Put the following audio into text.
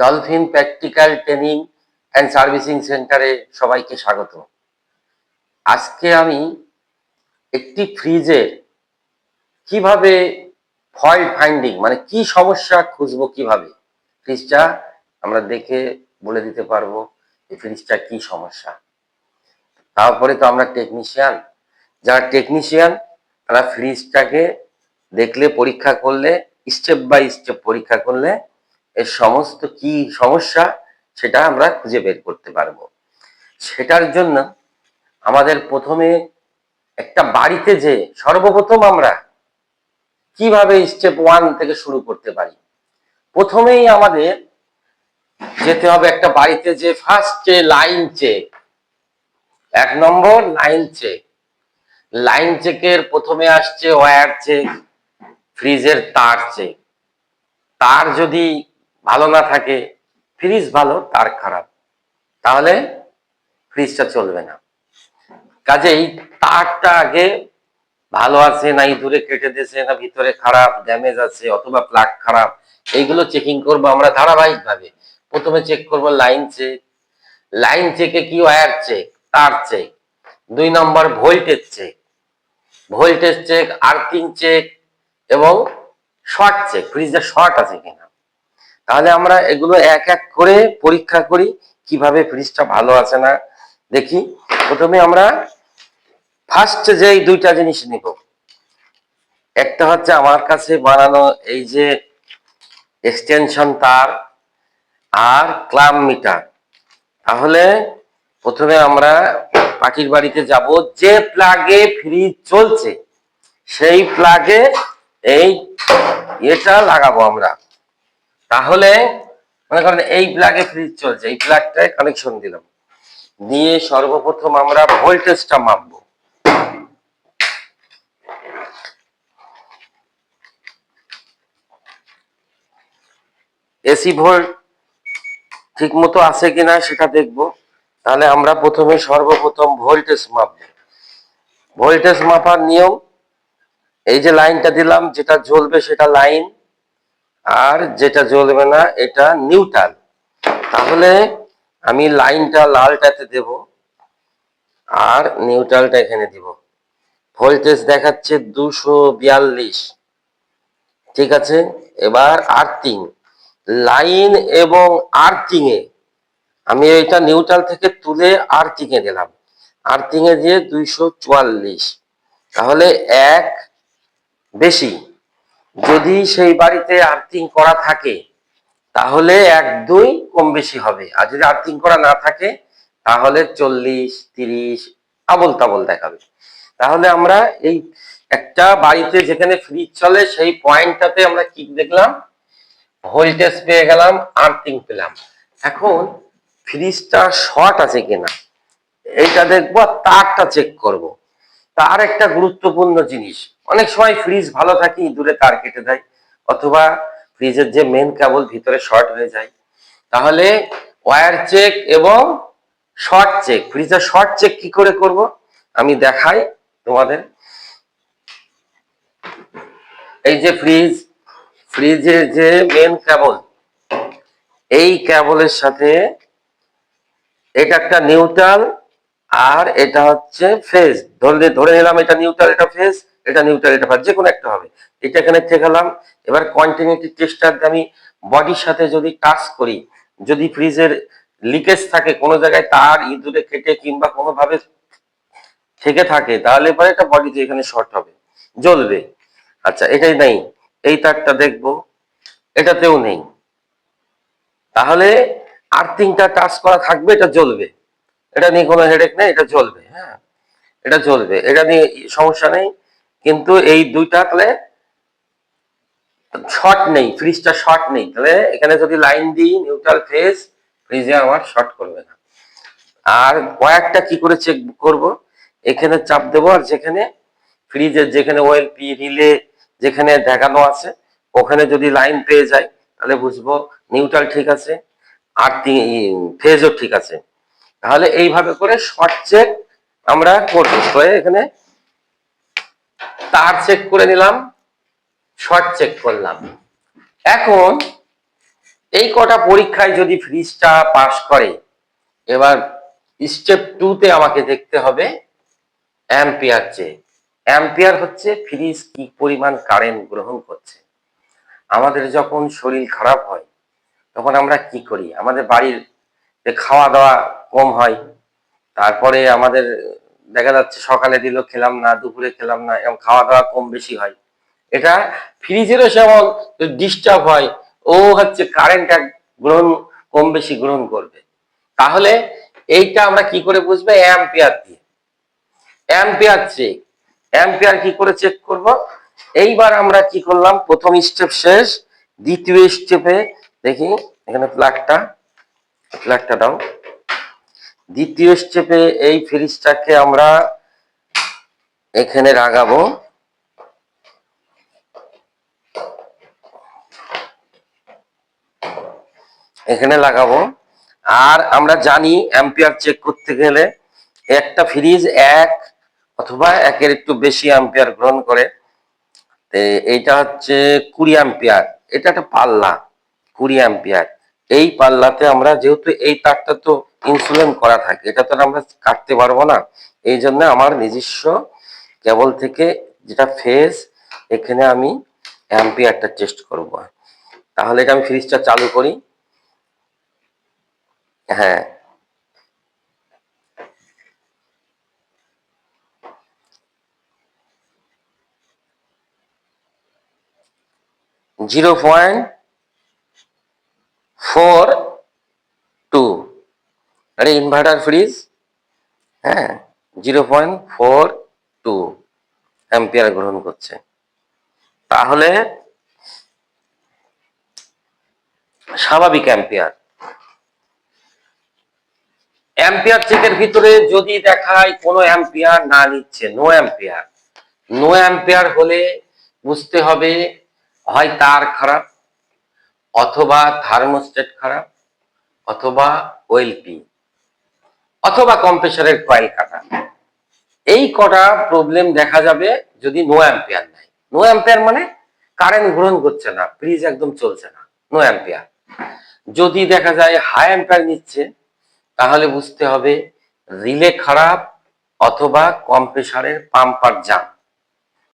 Dolphin practical training and servicing সেন্টারে সবাইকে স্বাগত। আজকে আমি একটি ফ্রিজের কীভাবে ফল্ট ফাইন্ডিং মানে কি সমস্যা খুঁজবো কীভাবে? ফ্রিজটা আমরা দেখে বলে দিতে পারব এই ফ্রিজটা কি সমস্যা। তারপরে তো আমরা টেকনিশিয়ান যারা টেকনিশিয়ান তারা ফ্রিজটাকে দেখলে পরীক্ষা করলে স্টেপ বাই স্টেপ পরীক্ষা করলে এর সমস্ত কি সমস্যা সেটা আমরা খুঁজে বের করতে পারব। সেটার জন্য আমাদের প্রথমে একটা বাড়িতে যে সর্বপ্রথম আমরা কীভাবে স্টেপ ওয়ান থেকে শুরু করতে পারি? প্রথমেই আমাদের যেতে হবে একটা বাড়িতে যে ফার্স্টে লাইন চেক এক নম্বর লাইন চেক লাইন চেকের প্রথমে আসছে ওয়্যার চেক ফ্রিজের তার চেক তার যদি ভালো না থাকে, ফ্রিজ ভালো, তার খারাপ। তাহলে ফ্রিজটা চলবে না। কাজেই তারটা আগে ভালো আছে না দূরে কেটে দিয়েছে না, ভিতরে খারাপ ড্যামেজ আছে, অথবা প্লাগ খারাপ, এইগুলো চেকিং করব আমরা ধারাবাহিক ভাবে প্রথমে চেক করব লাইন চেক লাইন চেকে কি ওয়্যার চেক তার চেক দুই নম্বর voltage check voltage check earthing check এবং শর্ট চেক ফ্রিজে শর্ট আছে কিনা। তাহলে আমরা এগুলো এক এক করে পরীক্ষা করি, কীভাবে ফ্রিজটা ভালো আছে না। দেখি, প্রথমে আমরা ফার্স্ট যে দুইটা জিনিস নিব। একটা হচ্ছে আমার কাছে বানানো এই যে এক্সটেনশন তার আর ক্লাম মিটার তাহলে প্রথমে আমরা পাখির বাড়িতে যাব, যে প্লাগে ফ্রিজ চলছে, সেই প্লাগে এই এটা লাগাবো আমরা। তাহলে মনে করেন এই প্লাগে ফ্রিজ চলছে, এই প্লাগটায় কানেকশন দিলাম। দিয়ে সর্বপ্রথম আমরা ভোল্টেজটা মাপবো। এসি ভোল্ট ঠিক মতো আছে কিনা সেটা দেখব। তাহলে আমরা প্রথমে সর্বপ্রথম ভোল্টেজ মাপবো। ভোল্টেজ মাপার নিয়ম, এই যে লাইনটা দিলাম, যেটা জ্বলবে সেটা লাইন আর যেটা জ্বলবে না, এটা নিউট্রাল তাহলে আমি লাইনটা লালটাতে দেব আর নিউট্রালটা এখানে দিব। ভোল্টেজ দেখাচ্ছে দুশো বিয়াল্লিশ। ঠিক আছে? এবার আর্থিং লাইন এবং আর্থিং এ আমি এটা নিউট্রাল থেকে তুলে আর্থিং এ দিলাম। আর্থিং এ দিয়ে দুইশো চুয়াল্লিশ। তাহলে এক বেশি। যদি সেই বাড়িতে আর্থিং করা থাকে, তাহলে এক দুই কম বেশি হবে। আর যদি আর্থিং করা না থাকে, তাহলে চল্লিশ, তিরিশ আবল তাবল দেখাবে। তাহলে আমরা এই একটা বাড়িতে যেখানে ফ্রিজ চলে, সেই পয়েন্টটাতে আমরা কি দেখলাম? ভোল্টেজ পেয়ে গেলাম, আর্থিং পেলাম। এখন ফ্রিজটা শর্ট আছে কিনা, এইটা দেখব তারটা চেক করব। তার একটা গুরুত্বপূর্ণ জিনিস অনেক সময় ফ্রিজ ভালো থাকে ইঁদুরে তার কেটে দেয়, অথবা ফ্রিজের যে মেন কেবল ভিতরে শর্ট হয়ে যায়। তাহলে ওয়্যার চেক এবং শর্ট চেক ফ্রিজের শর্ট চেক কি করে করব? আমি দেখাই তোমাদের। এই যে ফ্রিজ ফ্রিজের যে মেন কেবল এই কেবলের সাথে এটা একটা নিউট্রাল আর এটা হচ্ছে ফেজ ধরে ধরে নিলাম এটা নিউট্রাল এটা ফেজ এটা নিউট্রাল এটা ফেজ যে কোনো একটা হবে। এটা এখানে ঠেকালাম এবার কন্টিনিউটি টেস্টার আমি বডির সাথে যদি টাচ করি, যদি ফ্রিজের লিকেজ থাকে, কোনো জায়গায় তার ইঁদুরে কেটে কিংবা কোনোভাবে থেকে থাকে, তাহলে পরে এটা বডিতে এখানে শর্ট হবে। জ্বলবে। আচ্ছা এটাই নেই। এই তারটা দেখব। এটাতেও নেই। তাহলে আর্থিংটা টাচ করা থাকবে, এটা জ্বলবে। এটা নিয়ে কোনো হেডেক নেই, এটা জ্বলবে হ্যাঁ। এটা জ্বলবে। এটা নিয়ে সমস্যা নেই। কিন্তু এই দুইটা তাহলে শর্ট নেই ফ্রিজটা শর্ট নেই। তাহলে এখানে যদি লাইন দিই নিউট্রাল ফেজ ফ্রিজে আমার শর্ট করবে না। আর ওয়্যারটা কি করে চেক করব? এখানে চাপ দেবো আর যেখানে ফ্রিজের যেখানে ওয়েল পি রিলে যেখানে দেখানো আছে, ওখানে যদি লাইন পেয়ে যায় তাহলে বুঝব নিউট্রাল ঠিক আছে আর ফেজও ঠিক আছে। তাহলে এইভাবে করে শর্ট চেক আমরা করব। করে এখানে তার চেক করে নিলাম শর্ট চেক করলাম। এখন এই কটা পরীক্ষায় যদি ফ্রিজটা পাস করে, এবার স্টেপ টুতে আমাকে দেখতে হবে অ্যাম্পিয়ার চেয়ে অ্যাম্পিয়ার হচ্ছে ফ্রিজ কি পরিমাণ কারেন্ট গ্রহণ করছে। আমাদের যখন শরীর খারাপ হয়, তখন আমরা কি করি? আমাদের বাড়ির খাওয়া দাওয়া কম হয়, তারপরে আমাদের দেখা যাচ্ছে সকালে দিল, খেলাম না, দুপুরে খেলাম না, এবং খাওয়া দাওয়া কম বেশি হয়। এটা ফ্রিজেরও যেমন ডিস্টার্ব হয়, ও হচ্ছে কারেন্ট গ্রহণ কম বেশি গ্রহণ করবে। তাহলে এইটা আমরা কি করে বুঝব? অ্যাম্পিয়ার দিয়ে। অ্যাম্পিয়ার চেক অ্যাম্পিয়ার কি করে চেক করব? এইবার আমরা কি করলাম? প্রথম স্টেপ শেষ, দ্বিতীয় স্টেপে দেখি, এখানে প্লাগটা প্লাগটা দাও। দ্বিতীয় স্টেপে এই ফ্রিজটাকে আমরা এখানে লাগাবো এখানে লাগাবো। আর আমরা জানি অ্যাম্পিয়ার চেক করতে গেলে একটা ফ্রিজ এক অথবা একের একটু বেশি অ্যাম্পিয়ার গ্রহণ করে। এইটা হচ্ছে কুড়ি অ্যাম্পিয়ার এটা একটা পাল্লা, কুড়ি অ্যাম্পিয়ার এই পাল্লাতে আমরা যেহেতু এই তারটা তো ইনসুলেন করা থাকে। এটা তো আমরা কাটতে পারব না। এই জন্য আমার নিজস্ব কেবল থেকে যেটা ফেজ, এখানে আমি অ্যাম্পিয়ারটা টেস্ট করব। তাহলে এটা আমি ফ্রিজটা চালু করি। হ্যাঁ। জিরো পয়েন্ট ফোর আরে ইনভার্টার ফ্রিজ হ্যাঁ zero point four two ampere গ্রহণ করছে। তাহলে স্বাভাবিক অ্যাম্পিয়ার অ্যাম্পিয়ার চেকের ভিতরে যদি দেখায় কোনো অ্যাম্পিয়ার না নিচ্ছে নো অ্যাম্পিয়ার নো অ্যাম্পিয়ার হলে বুঝতে হবে হয় তার খারাপ, অথবা থার্মোস্টেট খারাপ, অথবা ওয়েলপি অথবা কম্প্রেসারের কয়েল কাটা। এই কটা প্রবলেম দেখা যাবে যদি নো অ্যাম্পিয়ার নাই নো অ্যাম্পিয়ার মানে কারেন্ট গ্রহণ করছে না ফ্রিজ একদম চলছে না নো অ্যাম্পিয়ার যদি দেখা যায় হাই অ্যাম্পিয়ার নিচ্ছে, তাহলে বুঝতে হবে রিলে খারাপ অথবা কম্প্রেসারের পাম্পার জাম